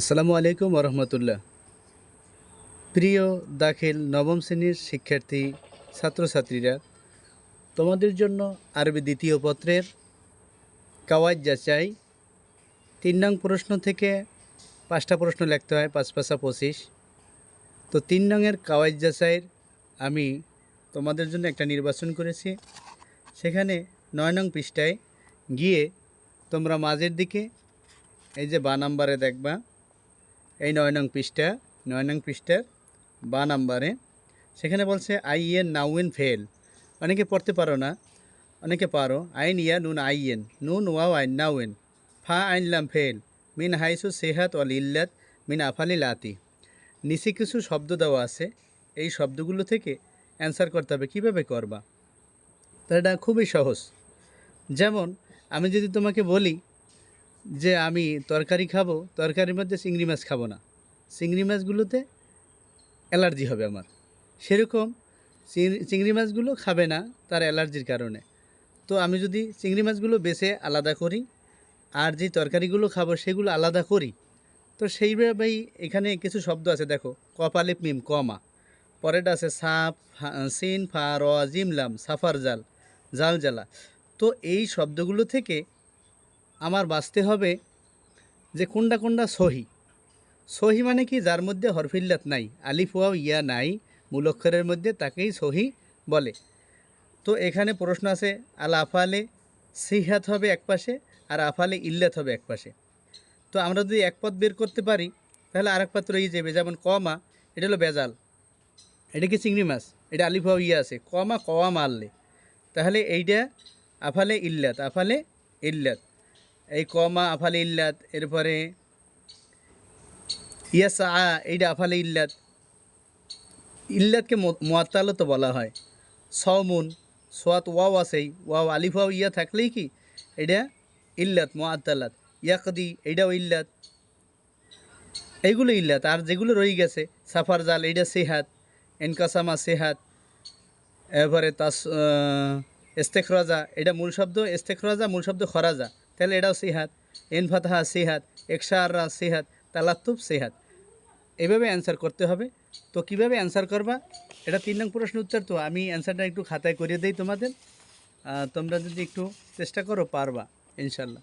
আসসালামু আলাইকুম রহমতুল্লাহ প্রিয় দাখিল নবম শ্রেণির শিক্ষার্থী, ছাত্রছাত্রীরা, তোমাদের জন্য আরবি দ্বিতীয় পত্রের কাওয়াজ যাচাই, তিন নং প্রশ্ন থেকে পাঁচটা প্রশ্ন লিখতে হয়, পাঁচ পাঁচা পঁচিশ। তো তিন নংয়ের কাওয়াজ যাচাইয়ের আমি তোমাদের জন্য একটা নির্বাচন করেছি। সেখানে নয় নং পৃষ্ঠায় গিয়ে তোমরা মাঝের দিকে এই যে বা নাম্বারে দেখবা এই নয় নং পৃষ্ঠা, নয় নং পৃষ্ঠার বা নাম্বারে। সেখানে বলছে, আই এন নাউয়েন ফেল। অনেকে পড়তে পারো না, অনেকে পারো। আইন ইয়া নুন আইয়েন নুন ওয়াও আইন নাউয়েন ফা আইনলাম ফেল, মিন হাইসু সেহাত অল ইল্লাত মিন আফালি লাতি। নিচে কিছু শব্দ দেওয়া আছে, এই শব্দগুলো থেকে অ্যান্সার করতে হবে, কীভাবে করবা? তো এটা খুবই সহজ। যেমন, আমি যদি তোমাকে বলি যে আমি তরকারি খাব, তরকারির মধ্যে চিংড়ি মাছ খাব না। চিংড়ি মাছগুলোতে অ্যালার্জি হবে আমার। সেরকম চিংড়ি মাছগুলো খাবে না তার অ্যালার্জির কারণে। তো আমি যদি চিংড়ি মাছগুলো বেছে আলাদা করি আর যে তরকারিগুলো খাব সেগুলো আলাদা করি, তো সেইভাবেই এখানে কিছু শব্দ আছে, দেখো। কপালিপ মিম, কমা। পরেরটা আছে সাপ সিন, ফা, র জিমলাম সাফার, জাল জাল জ্বালা তো এই শব্দগুলো থেকে আমার বাঁচতে হবে যে কোনটা কোনটা সহি। সহি মানে কি? যার মধ্যে হরফিল্লাত নাই, আলিফ ওয়াও, ইয়া নাই মূল অক্ষরের মধ্যে তাকেই সহি বলে। তো এখানে প্রশ্ন আছে, আল আফালে সিহাত হবে এক পাশে আর আফালে ইল্লাত হবে এক পাশে। তো আমরা যদি এক পথ বের করতে পারি, তাহলে আরেক পাত্র এই যাবে, যেমন কমা, এটা হলো বেজাল। এটা কি চিংড়ি মাছ? এটা আলিফ ওয়াও, ইয়া আছে। কমা কওয়া মারলে তাহলে এইটা আফালে ইল্লাত আফালে ইল্লাত। এই কমা আফালে ইল্লাত, এরপরে ইয়াস আ এইটা আফালে ইল্লাত। ইল্লাতকে মোয়াত্তালও তো বলা হয়। সৌমুন সোয়াত ওয়াও আছেই, ওয়াও আলিফ ওয়াও ইয়া থাকলেই কি? এটা ইল্লাত, মোয়াত্তালাত। ইয়াকদি, এইটাও ইল্লাত। এইগুলো ইল্লাত, আর যেগুলো রয়ে গেছে, সাফার জাল, এইটা সেহাত, এনকাসামা সেহাত। এরপরে তাস ইস্তেখরাজা এটা মূল শব্দ, ইস্তেখরাজা, মূল শব্দ খরাজা। তাহলে এটাও সিহাত। এন ফাতাহা সিহাত একশাররা সিহাত, তালাত্তুব সিহাত। এভাবে অ্যান্সার করতে হবে। তো কীভাবে অ্যান্সার করবা? এটা তিন নং প্রশ্ন উত্তর তো। আমি অ্যান্সারটা একটু খাতায় করিয়ে দিই তোমাদের। তোমরা যদি একটু চেষ্টা করো পারবা, ইনশাল্লাহ।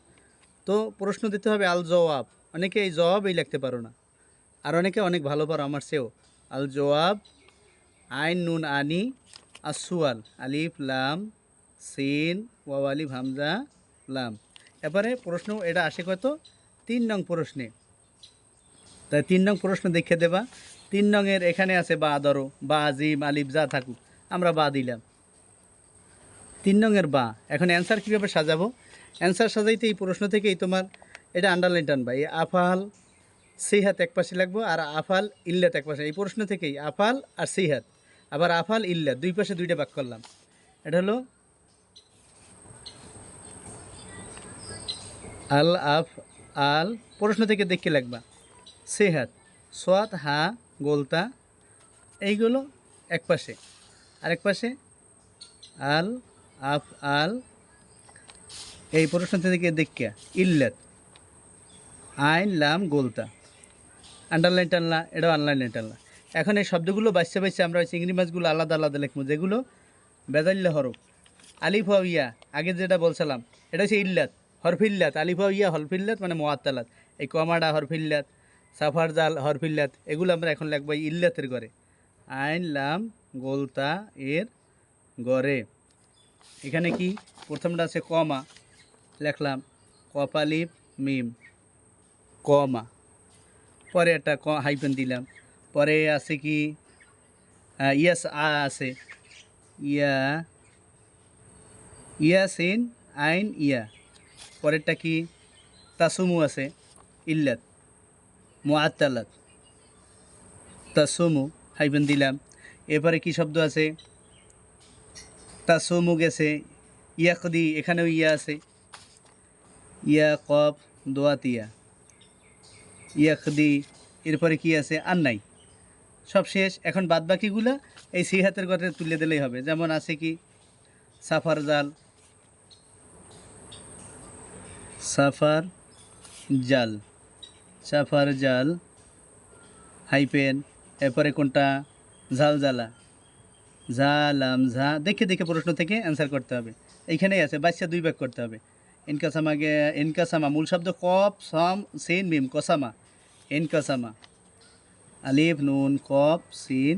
তো প্রশ্ন দিতে হবে আল জওয়াব। অনেকে এই জবাবই লিখতে পারো না। আর অনেকে অনেক ভালো পারো আমার সেও আল জওয়াব, আইন নুন আনি আসুয়াল আলিফ, লাম, সিন, ওয়াও, আলিফ, হামজা, লাম। এবারে প্রশ্ন এটা আসে কত? তিন নং প্রশ্নে। তাই তিন নং প্রশ্ন দেখে দেবা। তিন নংয়ের এখানে আছে বা ধরো, বা আজিম আলিফ, যা থাকুক, আমরা বা দিলাম। তিন নংয়ের বা, এখন অ্যান্সার কীভাবে সাজাবো? অ্যান্সার সাজাইতে এই প্রশ্ন থেকেই তোমার এটা আন্ডারলাইন টানবা। এই আফাল সিহাত এক পাশে লাগবো, আর আফাল, ইল্লাত এক পাশে। এই প্রশ্ন থেকেই আফাল আর সিহাত আবার আফাল, ইল্লাত, দুই পাশে দুইটা বাক করলাম। এটা হলো আল আফ আল, প্রশ্ন থেকে দেখে লাগবা। সেহাত, সোয়াত, হা, গোলতা, এইগুলো এক পাশে। আরেক পাশে, আল আফ আল, এই প্রশ্ন থেকে দেখিয়া ইল্লাত, আইন, লাম, গোলতা। আন্ডারলাইন টানলা, এটাও আনলাইন টানলা। এখন এই শব্দগুলো বাচ্চা বাচ্চা আমরা চিংড়ি মাছগুলো আলাদা আলাদা লিখব। যেগুলো বেদাল্লা হরফ। আলিফ ইয়া, আগে যেটা বলছিলাম, এটা হচ্ছে ইল্লাত। হরফিল্লাত, আলিফ ইয়া হরফিল্লাত মানে মোয়াত্তালাত এই কমাডা হরফিল্লাত, সাফার জাল হরফিল্লাত, এগুলো আমরা এখন এই ইল্লাতের ঘরে আইন, লাম গোলতা এর গড়ে। এখানে কি? প্রথমটা আছে কমা। লেখলাম কপালিপ মিম। কমা। পরে একটা ক, হাইফেন দিলাম। পরে আছে কি? ইয়াস, আ আছে। ইয়া, ইয়াসিন, আইন, ইয়া। পরেরটা কি? তাসুমু আছে। ইল্লাত। মুআত্তালাত। তাসুমু, হাইফেন দিলাম। এরপরে কি শব্দ আছে? তাসুমু গেছে। ইয়াকদি, এখানেও ইয়া আছে। ইয়া, কফ দোয়াতিয়া ইয়াকদি, এরপরে কি আছে? আর নাই সব শেষ। এখন বাদ বাকিগুলা এই সিহাতের কথা তুলে দিলেই হবে। যেমন আছে কি? সাফার জাল সাফার জাল। সাফার জাল। হাইপেন। এরপরে কোনটা? ঝাল জ্বালা ঝালাম ঝা। দেখে দেখে প্রশ্ন থেকে অ্যান্সার করতে হবে। এইখানেই আছে, বাচ্চা দুই ভাগ করতে হবে। এনকাসামাকে এনকাসামা, মূল শব্দ কপ সম, সিন, মিম, কসামা। এনকাসামা। আলিফ, নুন কপ সিন,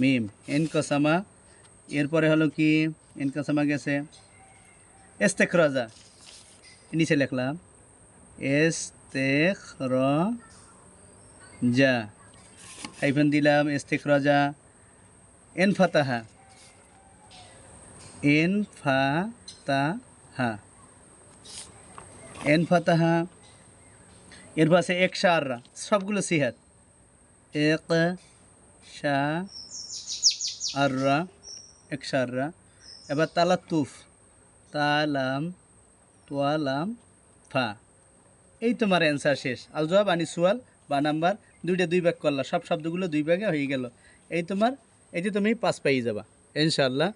মিম। এনকাসামা। এরপরে হলো কি? এনকাসামা গেছে। এস্তেখরাজা নিচে লিখলাম। এস্তেখ র যা হাইফেন দিলাম এস্তেখরাজা এন ফাতাহা। এন ফাতাহা। এন ফাতাহা। এর পাশে এক শাররা সবগুলো সিহাত। এক শা আররা এক শাররা এবার তালাতুফ। তালাম তোয়ালাম ফা। এই তোমার অ্যান্সার শেষ। আল জবাব আনি সুয়াল, বা নাম্বার, দুইটা দুই ভাগ করলা। সব শব্দগুলো দুই ভাগে হয়ে গেল। এই তোমার যে তুমি পাস পাই যাবা ইনশাল্লাহ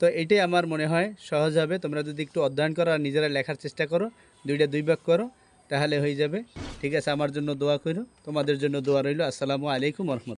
তো এটাই আমার মনে হয় সহজ হবে। তোমরা যদি একটু অধ্যয়ন করো আর নিজেরা লেখার চেষ্টা করো, দুইটা দুই ভাগ করো, তাহলে হয়ে যাবে। ঠিক আছে, আমার জন্য দোয়া করো। তোমাদের জন্য দোয়া রইল। আসসালামু আলাইকুম রহমত